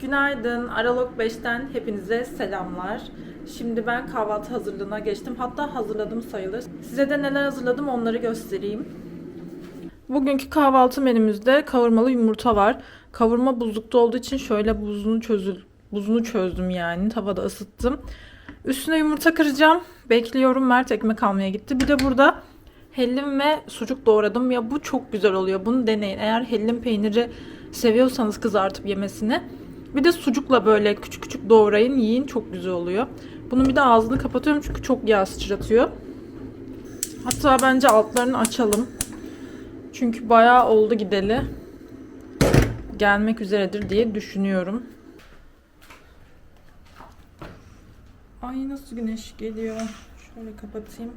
Günaydın. Aralog 5'ten hepinize selamlar. Şimdi ben kahvaltı hazırlığına geçtim. Hatta hazırladım sayılır. Size de neler hazırladım onları göstereyim. Bugünkü kahvaltı menümüzde kavurmalı yumurta var. Kavurma buzlukta olduğu için şöyle buzunu çözül buzunu çözdüm yani. Tavada ısıttım. Üstüne yumurta kıracağım. Bekliyorum. Mert ekmek almaya gitti. Bir de burada hellim ve sucuk doğradım. Ya bu çok güzel oluyor. Bunu deneyin. Eğer hellim peyniri seviyorsanız kızartıp yemesini. Bir de sucukla böyle küçük küçük doğrayın, yiyin. Çok güzel oluyor. Bunun bir de ağzını kapatıyorum çünkü çok yağ sıçratıyor. Hatta bence altlarını açalım. Çünkü bayağı oldu gideli. Gelmek üzeredir diye düşünüyorum. Ay nasıl güneş geliyor. Şöyle kapatayım.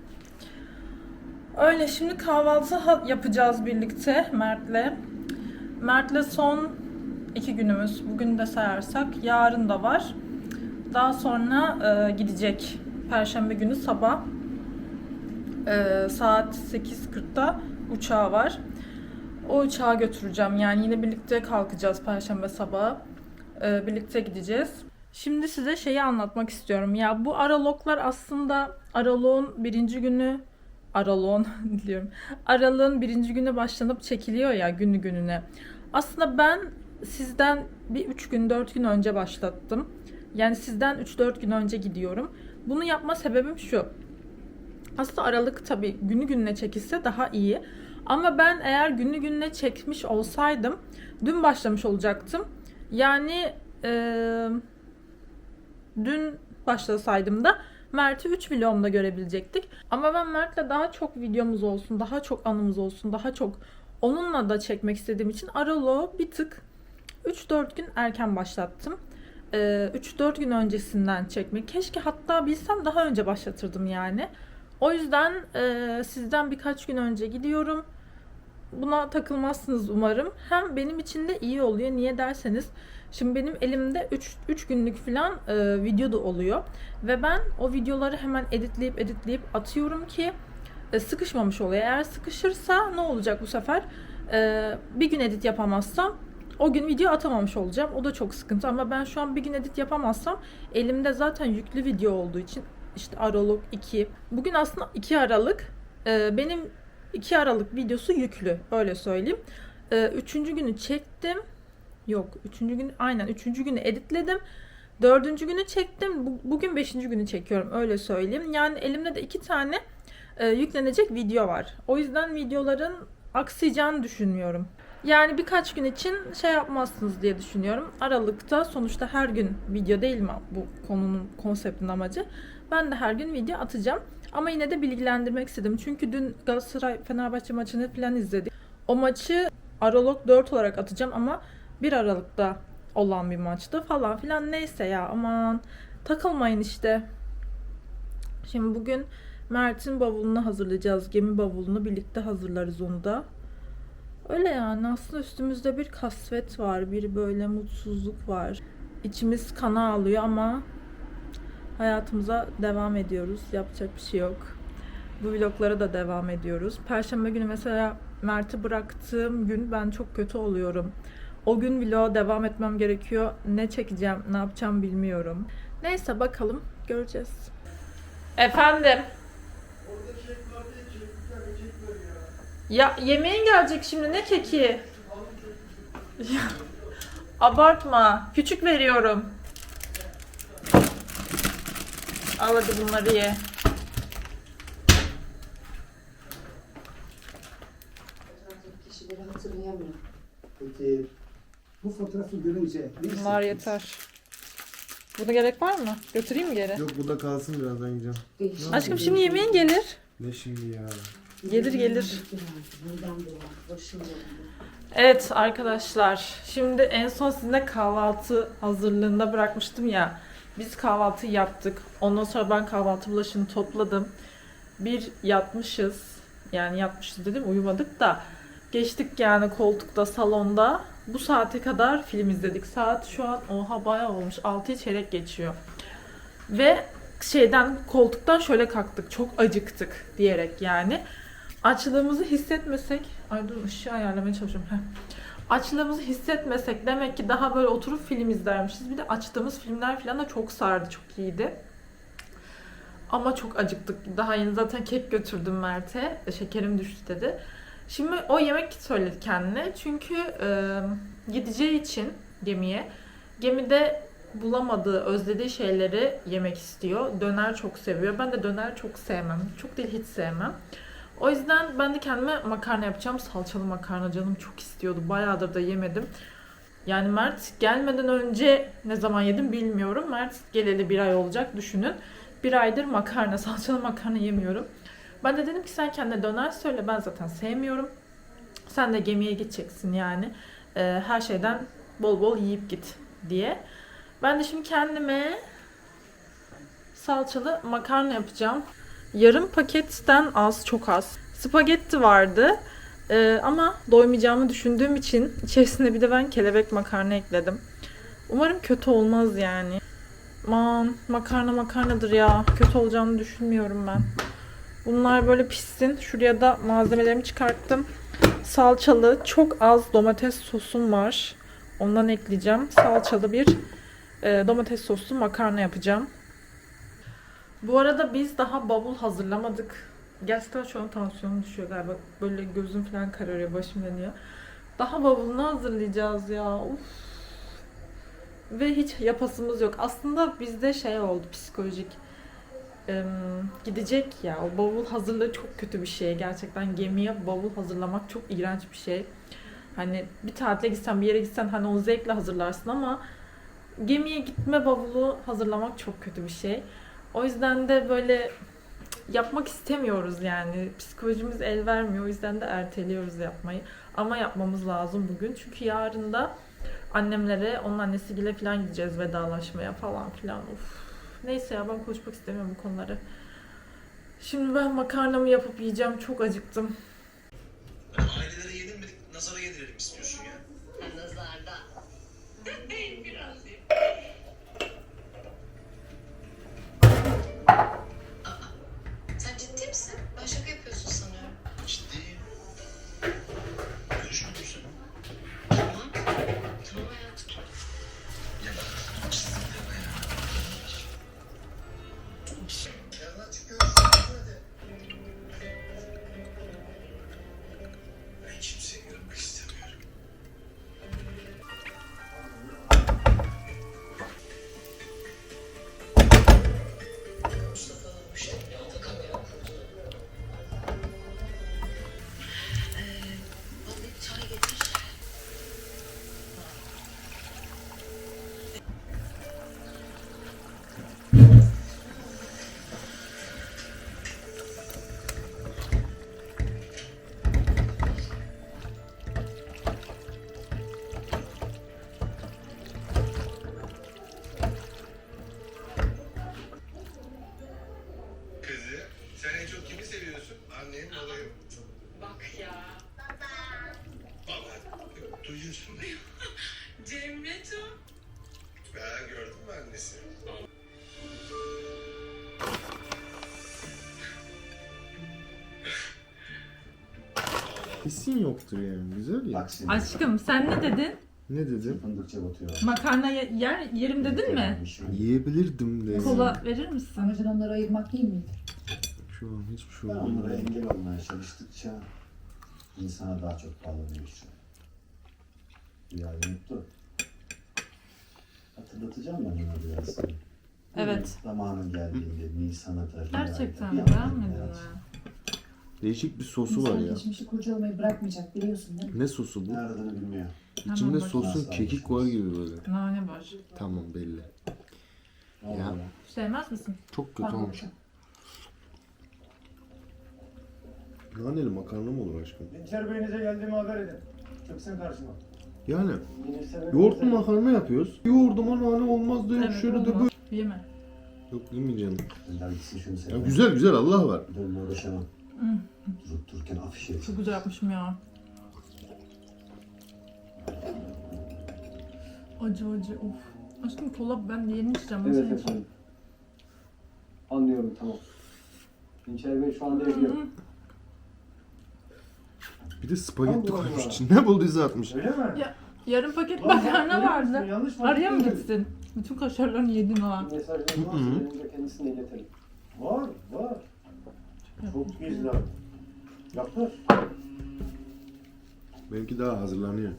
Öyle şimdi kahvaltı yapacağız birlikte Mert'le. Mert'le son iki günümüz. Bugün de sayarsak yarın da var. Daha sonra e, gidecek. Perşembe günü sabah e, saat 8.40'da uçağı var. O uçağa götüreceğim. Yani yine birlikte kalkacağız Perşembe sabahı. E, birlikte gideceğiz. Şimdi size şeyi anlatmak istiyorum. Ya bu araloglar aslında aralığın birinci günü aralığın diyorum. Aralığın birinci günü başlanıp çekiliyor ya günü gününe. Aslında ben sizden bir 3 gün 4 gün önce başlattım. Yani sizden 3-4 gün önce gidiyorum. Bunu yapma sebebim şu. Aslında Aralık tabii günü gününe çekilse daha iyi. Ama ben eğer günü gününe çekmiş olsaydım dün başlamış olacaktım. Yani eee, dün başlasaydım da Mert'i 3 vlogumda görebilecektik. Ama ben Mert'le daha çok videomuz olsun, daha çok anımız olsun, daha çok onunla da çekmek istediğim için Aralık'ı bir tık 3-4 gün erken başlattım. Ee, 3-4 gün öncesinden çekmek. Keşke hatta bilsem daha önce başlatırdım yani. O yüzden e, sizden birkaç gün önce gidiyorum. Buna takılmazsınız umarım. Hem benim için de iyi oluyor. Niye derseniz şimdi benim elimde 3 3 günlük falan e, video da oluyor ve ben o videoları hemen editleyip editleyip atıyorum ki e, sıkışmamış oluyor. Eğer sıkışırsa ne olacak bu sefer? E, bir gün edit yapamazsam o gün video atamamış olacağım. O da çok sıkıntı ama ben şu an bir gün edit yapamazsam elimde zaten yüklü video olduğu için işte Aralık 2. Bugün aslında 2 Aralık. E, benim 2 Aralık videosu yüklü. Öyle söyleyeyim. E, üçüncü günü çektim. Yok. Üçüncü gün aynen. Üçüncü günü editledim. Dördüncü günü çektim. Bu- Bugün beşinci günü çekiyorum. Öyle söyleyeyim. Yani elimde de iki tane e, yüklenecek video var. O yüzden videoların aksayacağını düşünmüyorum. Yani birkaç gün için şey yapmazsınız diye düşünüyorum. Aralıkta sonuçta her gün video değil mi bu konunun konseptin amacı? Ben de her gün video atacağım. Ama yine de bilgilendirmek istedim. Çünkü dün Galatasaray Fenerbahçe maçını falan izledik. O maçı Aralık 4 olarak atacağım ama 1 Aralık'ta olan bir maçtı falan filan neyse ya aman takılmayın işte. Şimdi bugün Mert'in bavulunu hazırlayacağız. Gemi bavulunu birlikte hazırlarız onu da. Öyle yani aslında üstümüzde bir kasvet var. Bir böyle mutsuzluk var. İçimiz kana alıyor ama hayatımıza devam ediyoruz. Yapacak bir şey yok. Bu vloglara da devam ediyoruz. Perşembe günü mesela Mert'i bıraktığım gün ben çok kötü oluyorum. O gün vloga devam etmem gerekiyor. Ne çekeceğim, ne yapacağım bilmiyorum. Neyse bakalım göreceğiz. Efendim. Ya yemeğin gelecek şimdi ne keki? Ya, abartma. Küçük veriyorum. Al hadi bunları ye. Peki bu fotoğrafı görünce ne Bunlar yeter. Buna gerek var mı? Götüreyim mi geri? Yok burada kalsın birazdan gideceğim. Aşkım şimdi yemeğin gelir. Ne şimdi ya? Gelir gelir. Evet arkadaşlar. Şimdi en son sizinle kahvaltı hazırlığında bırakmıştım ya. Biz kahvaltı yaptık. Ondan sonra ben kahvaltı bulaşığını topladım. Bir yatmışız. Yani yatmışız dedim uyumadık da. Geçtik yani koltukta salonda. Bu saate kadar film izledik. Saat şu an oha bayağı olmuş. 6'yı çeyrek geçiyor. Ve şeyden koltuktan şöyle kalktık. Çok acıktık diyerek yani. Açlığımızı hissetmesek. Ay dur ışığı ayarlamaya çalışıyorum. Heh. Açlığımızı hissetmesek demek ki daha böyle oturup film izlermişiz. Bir de açtığımız filmler falan da çok sardı, çok iyiydi. Ama çok acıktık. Daha yeni zaten kek götürdüm Mert'e. Şekerim düştü dedi. Şimdi o yemek söyledi kendine. Çünkü e, gideceği için gemiye gemide bulamadığı, özlediği şeyleri yemek istiyor. Döner çok seviyor. Ben de döner çok sevmem. Çok değil hiç sevmem. O yüzden ben de kendime makarna yapacağım. Salçalı makarna canım çok istiyordu. Bayağıdır da yemedim. Yani Mert gelmeden önce ne zaman yedim bilmiyorum. Mert geleli bir ay olacak düşünün. Bir aydır makarna, salçalı makarna yemiyorum. Ben de dedim ki sen kendine döner söyle. Ben zaten sevmiyorum. Sen de gemiye gideceksin yani. Ee, her şeyden bol bol yiyip git diye. Ben de şimdi kendime salçalı makarna yapacağım. Yarım paketten az, çok az. Spagetti vardı. Ee, ama doymayacağımı düşündüğüm için içerisine bir de ben kelebek makarna ekledim. Umarım kötü olmaz yani. Aman makarna makarnadır ya. Kötü olacağını düşünmüyorum ben. Bunlar böyle pişsin. Şuraya da malzemelerimi çıkarttım. Salçalı, çok az domates sosum var. Ondan ekleyeceğim. Salçalı bir e, domates soslu makarna yapacağım. Bu arada biz daha bavul hazırlamadık. Gerçekten şu an tansiyonum düşüyor galiba. Böyle gözüm falan kararıyor, başım dönüyor. Daha bavulunu hazırlayacağız ya. Uf. Ve hiç yapasımız yok. Aslında bizde şey oldu psikolojik. Em, gidecek ya. O bavul hazırlığı çok kötü bir şey. Gerçekten gemiye bavul hazırlamak çok iğrenç bir şey. Hani bir tatile gitsen, bir yere gitsen hani o zevkle hazırlarsın ama gemiye gitme bavulu hazırlamak çok kötü bir şey. O yüzden de böyle yapmak istemiyoruz yani. Psikolojimiz el vermiyor. O yüzden de erteliyoruz yapmayı. Ama yapmamız lazım bugün. Çünkü yarın da annemlere, onun annesiyle falan gideceğiz vedalaşmaya falan filan. Uf. Neyse ya ben konuşmak istemiyorum bu konuları. Şimdi ben makarnamı yapıp yiyeceğim. Çok acıktım. Ailelere yenilmedik, nazara yedirelim istiyorsun ya. Duyuyorsun. Cemre'cim. Ha, gördün mü annesi? Kesin yoktur yani. Güzel ya. Aşkım sen ne dedin? Ne dedim? Fındıkça batıyor. Makarna ye- yer yerim dedin mi? Yiyebilirdim de. Kola verir misin? Amacın onları ayırmak değil miydi? Şu an hiçbir şey Ben olmadı. onlara engel olmaya çalıştıkça insana daha çok bağlanıyor işte. Rüyayı unuttu. Hatırlatacağım ben ona biraz. Evet. Zamanın geldiğinde Nisan'a da Gerçekten beğenmedin mi? Değişik bir sosu var İnsan ya. geçmişi kurcalamayı bırakmayacak biliyorsun değil mi? Ne sosu bu? Ne aradığını bilmiyor. İçinde bakayım. sosun kekik var gibi böyle. Nane var. Tamam belli. Ya. ya? Sevmez misin? Çok kötü olmuş. Naneli makarna mı olur aşkım? Dinçer Bey'inize geldiğimi haber edin. Çıksın karşıma. Yani yoğurtlu makarna yapıyoruz. Yoğurduma nane olmaz yok Evet, şöyle de olmaz. böyle. Yeme. Yok yemeyeceğim. Gönder gitsin şunu Ya güzel güzel Allah var. Bir de onunla uğraşamam. Hı. Durup dururken afiş et. Çok güzel yapmışım ya. Acı acı of. Aşkım kola ben yeni içeceğim. Evet efendim. Anlıyorum tamam. Dinçer Bey şu anda evde yok. Bir de spagetti Allah koymuş Allah. içine. Ne bulduysa atmış. Öyle mi? Ya, yarım paket Lan makarna görüyor musun? vardı. Yanlış Araya mı gitsin? Bütün kaşarlarını yedin ha. Mesajları varsa önce kendisine iletelim. Var, var. Çok güzel. Yapar. Belki daha hazırlanıyor.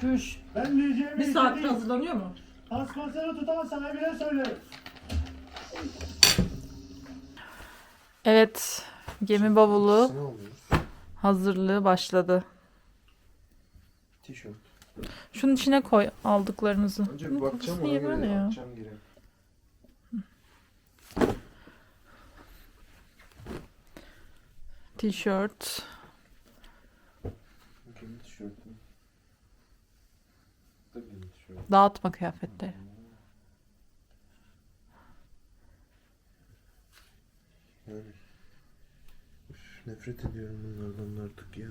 Çüş. Ben diyeceğimi Bir saatte hazırlanıyor mu? Paspasını tutan sana bile söylerim. Evet. Gemi bavulu hazırlığı başladı. Tişört. Şunun içine koy aldıklarınızı. Önce Bunun bir bakacağım ona niye göre böyle ya? atacağım geri. Tişört. Bakayım tişörtü. Da benim tişörtüm. Dağıtma kıyafetleri. Yani. Üf, nefret ediyorum bunlardan artık ya.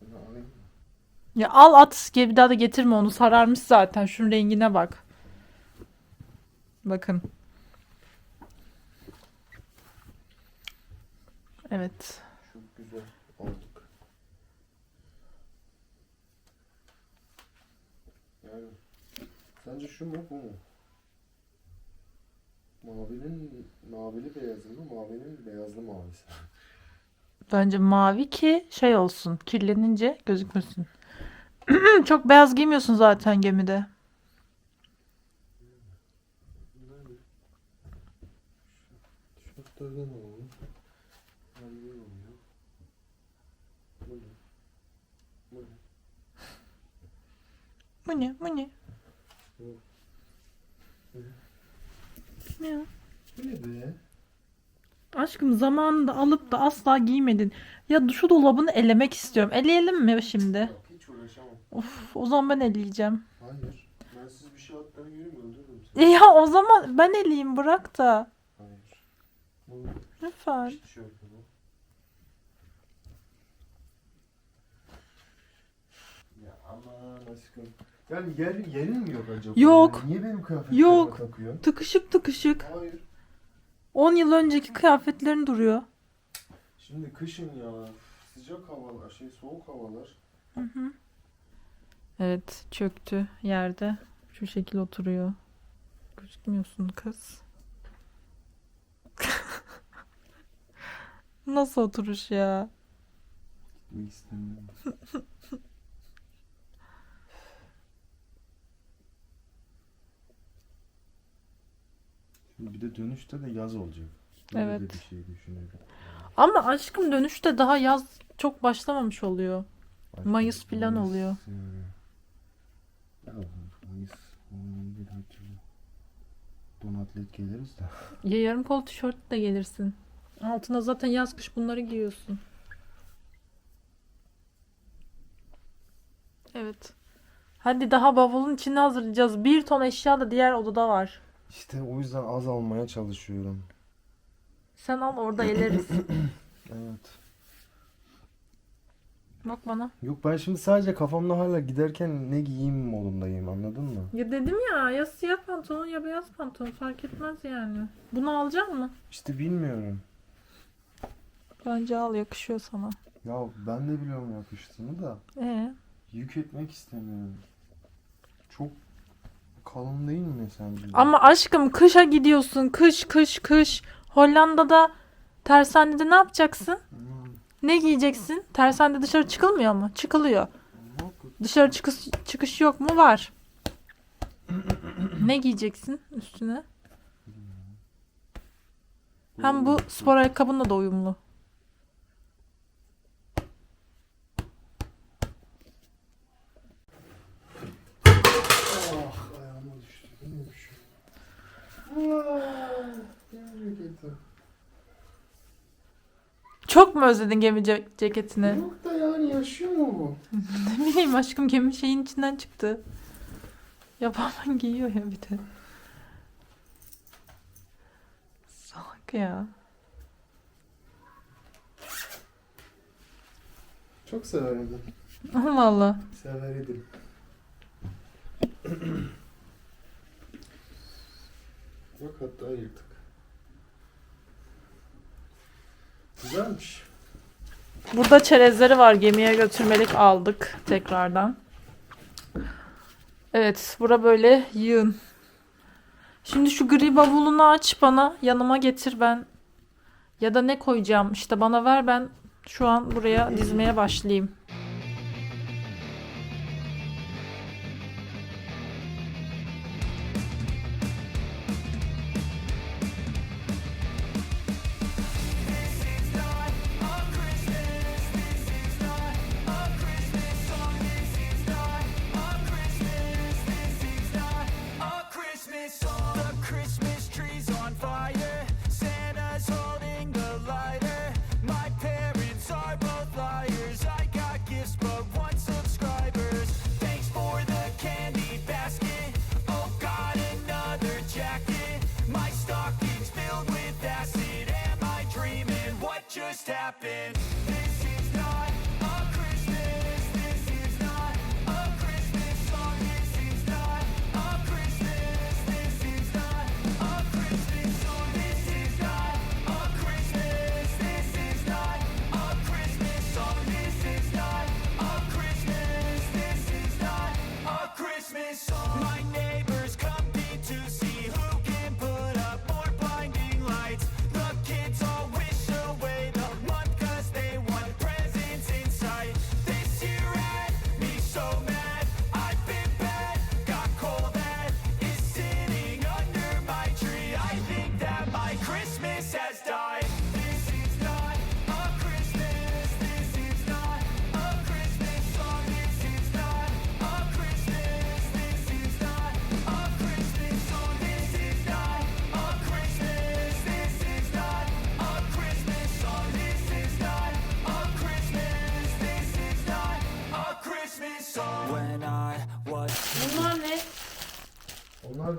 Bunu alayım mı? Ya al at bir daha da getirme onu sararmış zaten. Şunun rengine bak. Bakın. Evet. Çok güzel aldık. Yani sence şu mu bu mu? Mavinin mavili beyazı mı? Mavinin beyazlı mavisi. Bence mavi ki şey olsun. Kirlenince gözükmesin. Çok beyaz giymiyorsun zaten gemide. Tişörtlerden alalım. Mavi oluyor. Bu ne? Bu ne? Bu ne? Bu ne? Bu. Ne ya? Bu ne be? Aşkım zamanında alıp da asla giymedin. Ya şu dolabını elemek istiyorum. Eleyelim mi şimdi? Hiç uğraşamam. Of, o zaman ben eleyeceğim. Hayır. Ben siz bir şey atlarına göreyim öldürürüm seni. Ya o zaman ben eleyeyim bırak da. Hayır. Bu Lütfen. bu? Ya aman aşkım. Yani yer, yerin mi yok acaba? Yok. Yani niye benim kıyafetlerime Yok. takıyorsun? Tıkışık tıkışık. Hayır. 10 yıl önceki kıyafetlerin duruyor. Şimdi kışın ya. Sıcak havalar, şey soğuk havalar. Evet çöktü yerde. Şu şekil oturuyor. Gözükmüyorsun kız. Nasıl oturuş ya? Gitmek istemiyorum. bir de dönüşte de yaz olacak. Böyle Evet. de bir şey düşünüyorum. Ama aşkım dönüşte daha yaz çok başlamamış oluyor. Başka Mayıs bir- falan oluyor. Ya Mayıs olmayan bir her türlü. Don atlet geliriz de. Ya yarım kol tişört de gelirsin. Altına zaten yaz kış bunları giyiyorsun. Evet. Hadi daha bavulun içini hazırlayacağız. Bir ton eşya da diğer odada var. İşte o yüzden az almaya çalışıyorum. Sen al orada eleriz. Evet. Bak bana. Yok ben şimdi sadece kafamda hala giderken ne giyeyim modundayım anladın mı? Ya dedim ya ya siyah pantolon ya beyaz pantolon fark etmez yani. Bunu alacak mı? İşte bilmiyorum. Bence al yakışıyor sana. Ya ben de biliyorum yakıştığını da Ee, yük etmek istemiyorum. Çok kalın değil mi sence? ama aşkım kışa gidiyorsun. Kış kış kış. Hollanda'da tersanede ne yapacaksın? Ne giyeceksin? Tersanede dışarı çıkılmıyor mu? Çıkılıyor. Dışarı çıkış, çıkış yok mu? Var. ne giyeceksin üstüne? Hem bu spor ayakkabınla da uyumlu. Çok mu özledin gemi ce- ceketini? Yok da yani yaşıyor mu bu? Ne bileyim aşkım gemi şeyin içinden çıktı. Yapaman giyiyor ya bir de. Salak ya. Çok severim ben. Allah Allah. Severim. Hatta yırtık. Güzelmiş. Burada çerezleri var. Gemiye götürmelik aldık tekrardan. Evet, bura böyle yığın. Şimdi şu gri bavulunu aç bana. Yanıma getir ben. Ya da ne koyacağım? İşte bana ver ben şu an buraya dizmeye başlayayım.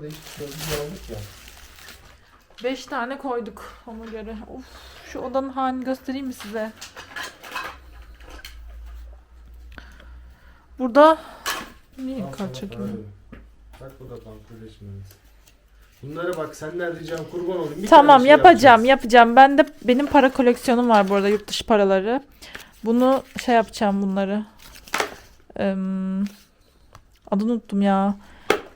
5 sözlü aldık ya. 5 tane koyduk ona göre. Of, şu odanın halini göstereyim mi size? Burada niye kaçırdım? Bak bu da bankoleşmemiz. Bunlara bak senden ricam kurban olayım. Bir tamam şey yapacağım yapacağız. yapacağım. Ben de benim para koleksiyonum var bu arada yurt dışı paraları. Bunu şey yapacağım bunları. Ee, adını unuttum ya.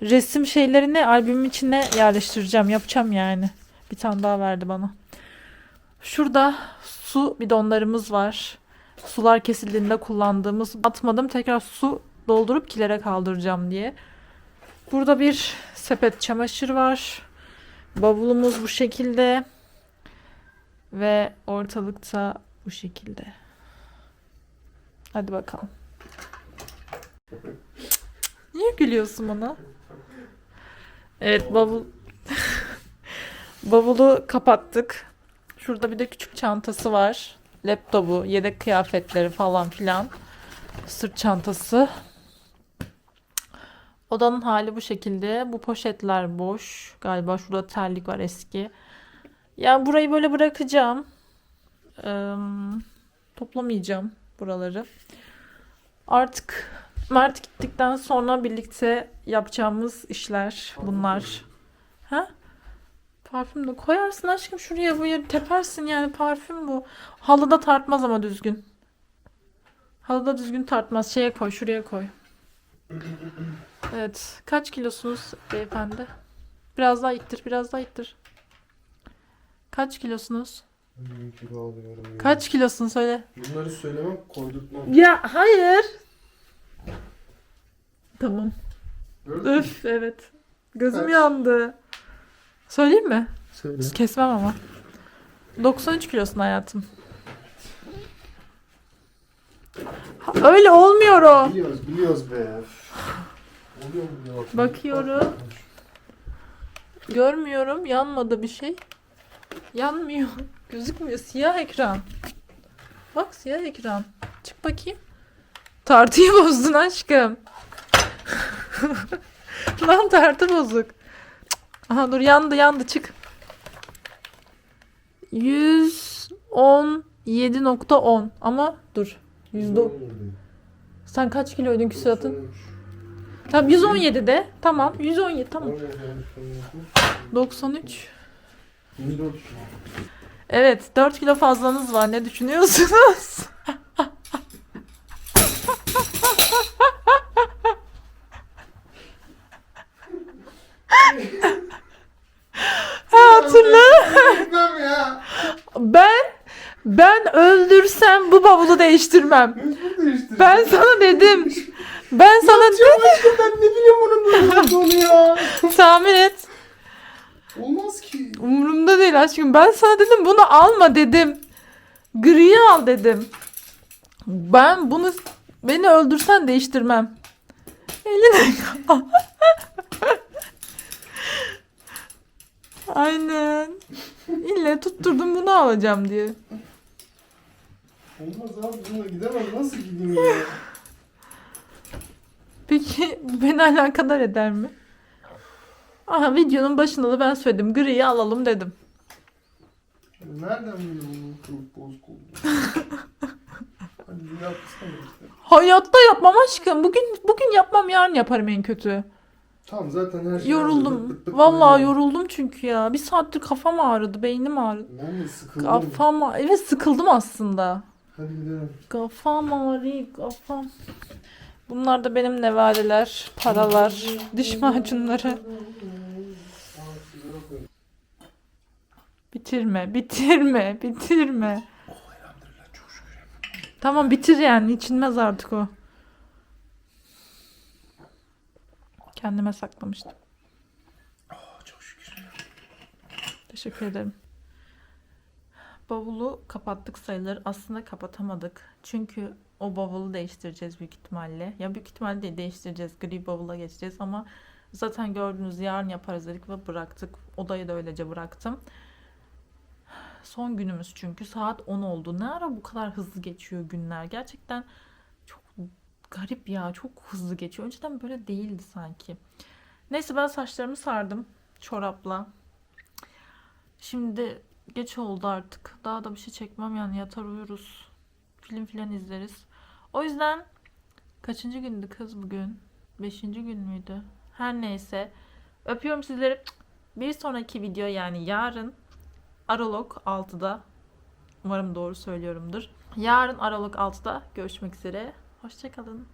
Resim şeylerini albümün içine yerleştireceğim. Yapacağım yani. Bir tane daha verdi bana. Şurada su bidonlarımız var. Sular kesildiğinde kullandığımız. Atmadım tekrar su doldurup kilere kaldıracağım diye. Burada bir sepet çamaşır var. Bavulumuz bu şekilde. Ve ortalıkta bu şekilde. Hadi bakalım. Niye gülüyorsun bana? Evet bavul bavulu kapattık. Şurada bir de küçük çantası var. Laptopu, yedek kıyafetleri falan filan. Sırt çantası. Odanın hali bu şekilde. Bu poşetler boş. Galiba şurada terlik var eski. Ya burayı böyle bırakacağım. Eee, toplamayacağım buraları. Artık Mert gittikten sonra birlikte yapacağımız işler bunlar. Ha? Parfüm de koyarsın aşkım şuraya buraya tepersin yani parfüm bu. Halıda tartmaz ama düzgün. Halıda düzgün tartmaz. Şeye koy şuraya koy. Evet. Kaç kilosunuz beyefendi? Biraz daha ittir, biraz daha ittir. Kaç kilosunuz? Kaç kilosun söyle. Bunları söylemem koydurtmam. Ya hayır. Tamam. Gördün mü? Öf evet. Gözüm Kaç? yandı. Söyleyeyim mi? Söyle. Kesmem ama. 93 kilosun hayatım. Ha, öyle olmuyor o. Biliyoruz biliyoruz be. Oluyor mu ya? Bakıyorum. Görmüyorum. Yanmadı bir şey. Yanmıyor. Gözükmüyor. Siyah ekran. Bak siyah ekran. Çık bakayım. Tartıyı bozdun aşkım. Lan tartı bozuk. Aha dur yandı yandı çık. 117.10 ama dur. Yüzde... Sen kaç kiloydun küsuratın? Tamam 117 de. Tamam 117 tamam. 93. 24 Evet 4 kilo fazlanız var. Ne düşünüyorsunuz? Bu bavulu değiştirmem. Ben sana dedim. Ben sana dedim. ben ne bileyim bunun böyle olduğunu ya. Tahmin et. Olmaz ki. Umurumda değil aşkım. Ben sana dedim bunu alma dedim. Griyi al dedim. Ben bunu beni öldürsen değiştirmem. Eline Aynen. İlle tutturdum bunu alacağım diye. Olmaz abi bununla gidemem. Nasıl gideyim ya? Peki bu beni alakadar eder mi? Aha videonun başında da ben söyledim. Griyi alalım dedim. Nereden biliyorum bunun kılık bozuk olduğunu? Hadi bir yapsana işte. Hayatta yapmam aşkım. Bugün bugün yapmam yarın yaparım en kötü. Tamam zaten her şey hazır. Yoruldum. Bıt Vallahi yoruldum çünkü ya. Bir saattir kafam ağrıdı, beynim ağrıdı. Ben de sıkıldım. Kafam Evet sıkıldım aslında. Hadi gidelim. Kafam ağrıyor, kafam. Bunlar da benim nevaleler, paralar, diş macunları. Bitirme, bitirme, bitirme. Tamam bitir yani, içilmez artık o. Kendime saklamıştım. Çok şükür. Teşekkür ederim. Bavulu kapattık sayılır. Aslında kapatamadık. Çünkü o bavulu değiştireceğiz büyük ihtimalle. Ya büyük ihtimalle değil değiştireceğiz. Gri bavula geçeceğiz ama zaten gördüğünüz yarın yaparız dedik ve bıraktık. Odayı da öylece bıraktım. Son günümüz çünkü saat 10 oldu. Ne ara bu kadar hızlı geçiyor günler? Gerçekten çok garip ya. Çok hızlı geçiyor. Önceden böyle değildi sanki. Neyse ben saçlarımı sardım çorapla. Şimdi geç oldu artık. Daha da bir şey çekmem yani yatar uyuruz. Film filan izleriz. O yüzden kaçıncı gündü kız bugün? Beşinci gün müydü? Her neyse. Öpüyorum sizleri. Bir sonraki video yani yarın Aralık 6'da umarım doğru söylüyorumdur. Yarın Aralık 6'da görüşmek üzere. Hoşçakalın.